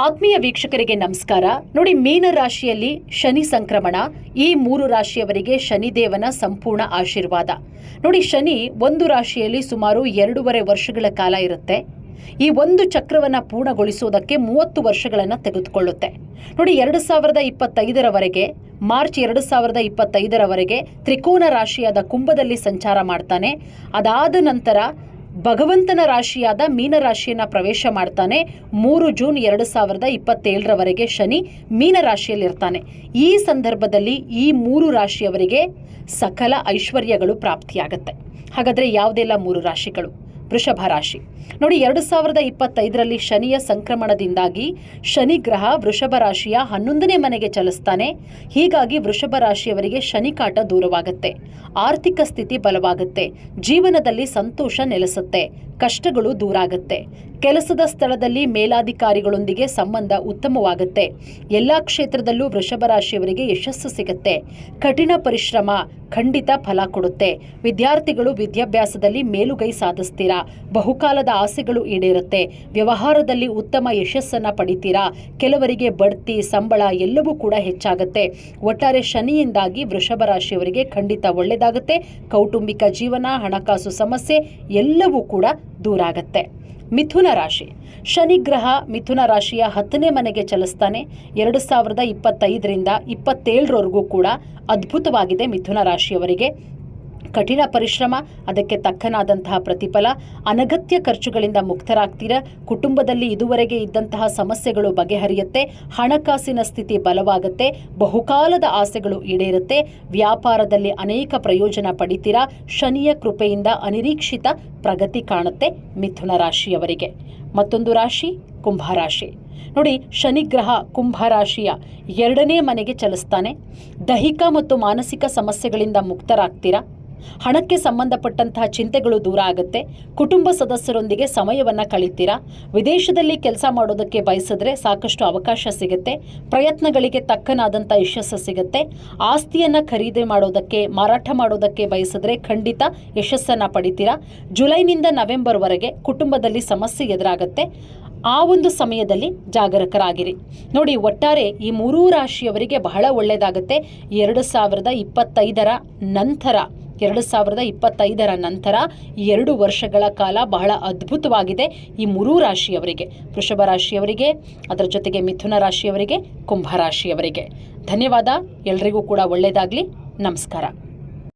ಆತ್ಮೀಯ ವೀಕ್ಷಕರಿಗೆ ನಮಸ್ಕಾರ. ನೋಡಿ, ಮೀನ ರಾಶಿಯಲ್ಲಿ ಶನಿ ಸಂಕ್ರಮಣ, ಈ ಮೂರು ರಾಶಿಯವರಿಗೆ ಶನಿದೇವನ ಸಂಪೂರ್ಣ ಆಶೀರ್ವಾದ. ನೋಡಿ, ಶನಿ ಒಂದು ರಾಶಿಯಲ್ಲಿ ಸುಮಾರು ಎರಡೂವರೆ ವರ್ಷಗಳ ಕಾಲ ಇರುತ್ತೆ. ಈ ಒಂದು ಚಕ್ರವನ್ನು ಪೂರ್ಣಗೊಳಿಸುವುದಕ್ಕೆ ಮೂವತ್ತು ವರ್ಷಗಳನ್ನು ತೆಗೆದುಕೊಳ್ಳುತ್ತೆ. ನೋಡಿ, ಎರಡು ಸಾವಿರದ ಇಪ್ಪತ್ತೈದರವರೆಗೆ, ಮಾರ್ಚ್ ಎರಡು ಸಾವಿರದ ಇಪ್ಪತ್ತೈದರವರೆಗೆ ತ್ರಿಕೋನ ರಾಶಿಯಾದ ಕುಂಭದಲ್ಲಿ ಸಂಚಾರ ಮಾಡ್ತಾನೆ. ಅದಾದ ನಂತರ ಭಗವಂತನ ರಾಶಿಯಾದ ಮೀನರಾಶಿಯನ್ನು ಪ್ರವೇಶ ಮಾಡ್ತಾನೆ. ಮೂರು ಜೂನ್ ಎರಡು ಸಾವಿರದ ಇಪ್ಪತ್ತೇಳರವರೆಗೆ ಶನಿ ಮೀನರಾಶಿಯಲ್ಲಿರ್ತಾನೆ ಈ ಸಂದರ್ಭದಲ್ಲಿ ಈ ಮೂರು ರಾಶಿಯವರಿಗೆ ಸಕಲ ಐಶ್ವರ್ಯಗಳು ಪ್ರಾಪ್ತಿಯಾಗತ್ತೆ. ಹಾಗಾದರೆ ಯಾವುದೆಲ್ಲ ಮೂರು ರಾಶಿಗಳು? ವೃಷಭ ರಾಶಿ. ನೋಡಿ, ಎರಡು ಸಾವಿರದ ಇಪ್ಪತ್ತೈದರಲ್ಲಿ ಶನಿಯ ಸಂಕ್ರಮಣದಿಂದಾಗಿ ಶನಿ ಗ್ರಹ ವೃಷಭ ರಾಶಿಯ ಹನ್ನೊಂದನೇ ಮನೆಗೆ ಚಲಿಸ್ತಾನೆ. ಹೀಗಾಗಿ ವೃಷಭ ರಾಶಿಯವರಿಗೆ ಶನಿಕಾಟ ದೂರವಾಗುತ್ತೆ. ಆರ್ಥಿಕ ಸ್ಥಿತಿ ಬಲವಾಗುತ್ತೆ. ಜೀವನದಲ್ಲಿ ಸಂತೋಷ ನೆಲೆಸುತ್ತೆ. ಕಷ್ಟಗಳು ದೂರಾಗುತ್ತೆ. ಕೆಲಸದ ಸ್ಥಳದಲ್ಲಿ ಮೇಲಾಧಿಕಾರಿಗಳೊಂದಿಗೆ ಸಂಬಂಧ ಉತ್ತಮವಾಗುತ್ತೆ. ಎಲ್ಲ ಕ್ಷೇತ್ರದಲ್ಲೂ ವೃಷಭ ರಾಶಿಯವರಿಗೆ ಯಶಸ್ಸು ಸಿಗುತ್ತೆ. ಕಠಿಣ ಪರಿಶ್ರಮ ಖಂಡಿತ ಫಲ ಕೊಡುತ್ತೆ. ವಿದ್ಯಾರ್ಥಿಗಳು ವಿದ್ಯಾಭ್ಯಾಸದಲ್ಲಿ ಮೇಲುಗೈ ಸಾಧಿಸ್ತೀರಾ? ಬಹುಕಾಲದ ಆಸೆಗಳು ಈಡೇರುತ್ತೆ. ವ್ಯವಹಾರದಲ್ಲಿ ಉತ್ತಮ ಯಶಸ್ಸನ್ನು ಪಡಿತೀರಾ? ಕೆಲವರಿಗೆ ಬಡ್ತಿ, ಸಂಬಳ ಎಲ್ಲವೂ ಕೂಡ ಹೆಚ್ಚಾಗುತ್ತೆ. ಒಟ್ಟಾರೆ ಶನಿಯಿಂದಾಗಿ ವೃಷಭ ರಾಶಿಯವರಿಗೆ ಖಂಡಿತ ಒಳ್ಳೆಯದಾಗುತ್ತೆ. ಕೌಟುಂಬಿಕ ಜೀವನ, ಹಣಕಾಸು ಸಮಸ್ಯೆ ಎಲ್ಲವೂ ಕೂಡ ದೂರ ಆಗುತ್ತೆ ಮಿಥುನ ರಾಶಿ ಶನಿ ಗ್ರಹ ಮಿಥುನ ರಾಶಿಯ ಹತ್ತನೇ ಮನೆಗೆ ಚಲಿಸ್ತಾನೆ. ಎರಡು ಸಾವಿರದ ಇಪ್ಪತ್ತೈದರಿಂದ ಇಪ್ಪತ್ತೇಳರವರೆಗೂ ಕೂಡ ಅದ್ಭುತವಾಗಿದೆ ಮಿಥುನ ರಾಶಿಯವರಿಗೆ. ಕಠಿಣ ಪರಿಶ್ರಮ, ಅದಕ್ಕೆ ತಕ್ಕನಾದಂತಹ ಪ್ರತಿಫಲ, ಅನಗತ್ಯ ಖರ್ಚುಗಳಿಂದ ಮುಕ್ತರಾಗ್ತೀರ, ಕುಟುಂಬದಲ್ಲಿ ಇದುವರೆಗೆ ಇದ್ದಂತಹ ಸಮಸ್ಯೆಗಳು ಬಗೆಹರಿಯುತ್ತೆ, ಹಣಕಾಸಿನ ಸ್ಥಿತಿ ಬಲವಾಗುತ್ತೆ, ಬಹುಕಾಲದ ಆಸೆಗಳು ಈಡೇರುತ್ತೆ, ವ್ಯಾಪಾರದಲ್ಲಿ ಅನೇಕ ಪ್ರಯೋಜನ ಪಡಿತೀರಾ, ಶನಿಯ ಕೃಪೆಯಿಂದ ಅನಿರೀಕ್ಷಿತ ಪ್ರಗತಿ ಕಾಣುತ್ತೆ ಮಿಥುನ ರಾಶಿಯವರಿಗೆ. ಮತ್ತೊಂದು ರಾಶಿ, ಕುಂಭರಾಶಿ. ನೋಡಿ ಶನಿಗ್ರಹ ಕುಂಭರಾಶಿಯ ಎರಡನೇ ಮನೆಗೆ ಚಲಿಸ್ತಾನೆ. ದೈಹಿಕ ಮತ್ತು ಮಾನಸಿಕ ಸಮಸ್ಯೆಗಳಿಂದ ಮುಕ್ತರಾಗ್ತೀರಾ. ಹಣಕ್ಕೆ ಸಂಬಂಧಪಟ್ಟಂತಹ ಚಿಂತೆಗಳು ದೂರ ಆಗುತ್ತೆ. ಕುಟುಂಬ ಸದಸ್ಯರೊಂದಿಗೆ ಸಮಯವನ್ನು ಕಳೀತೀರಾ? ವಿದೇಶದಲ್ಲಿ ಕೆಲಸ ಮಾಡೋದಕ್ಕೆ ಬಯಸಿದ್ರೆ ಸಾಕಷ್ಟು ಅವಕಾಶ ಸಿಗುತ್ತೆ. ಪ್ರಯತ್ನಗಳಿಗೆ ತಕ್ಕನಾದಂಥ ಯಶಸ್ಸು ಸಿಗುತ್ತೆ. ಆಸ್ತಿಯನ್ನು ಖರೀದಿ ಮಾಡೋದಕ್ಕೆ, ಮಾರಾಟ ಮಾಡೋದಕ್ಕೆ ಬಯಸಿದ್ರೆ ಖಂಡಿತ ಯಶಸ್ಸನ್ನು ಪಡಿತೀರಾ? ಜುಲೈನಿಂದ ನವೆಂಬರ್ವರೆಗೆ ಕುಟುಂಬದಲ್ಲಿ ಸಮಸ್ಯೆ ಎದುರಾಗುತ್ತೆ. ಆ ಒಂದು ಸಮಯದಲ್ಲಿ ಜಾಗರೂಕರಾಗಿರಿ. ನೋಡಿ, ಒಟ್ಟಾರೆ ಈ ಮೂರೂ ರಾಶಿಯವರಿಗೆ ಬಹಳ ಒಳ್ಳೆಯದಾಗುತ್ತೆ ಎರಡು ಸಾವಿರದ ಇಪ್ಪತ್ತೈದರ ನಂತರ. ಎರಡು ಸಾವಿರದ ಇಪ್ಪತ್ತೈದರ ನಂತರ ಎರಡು ವರ್ಷಗಳ ಕಾಲ ಬಹಳ ಅದ್ಭುತವಾಗಿದೆ ಈ ಮೂರೂ ರಾಶಿಯವರಿಗೆ. ವೃಷಭ ರಾಶಿಯವರಿಗೆ, ಅದರ ಜೊತೆಗೆ ಮಿಥುನ ರಾಶಿಯವರಿಗೆ, ಕುಂಭ ರಾಶಿಯವರಿಗೆ. ಧನ್ಯವಾದ. ಎಲ್ರಿಗೂ ಕೂಡ ಒಳ್ಳೆಯದಾಗಲಿ ನಮಸ್ಕಾರ.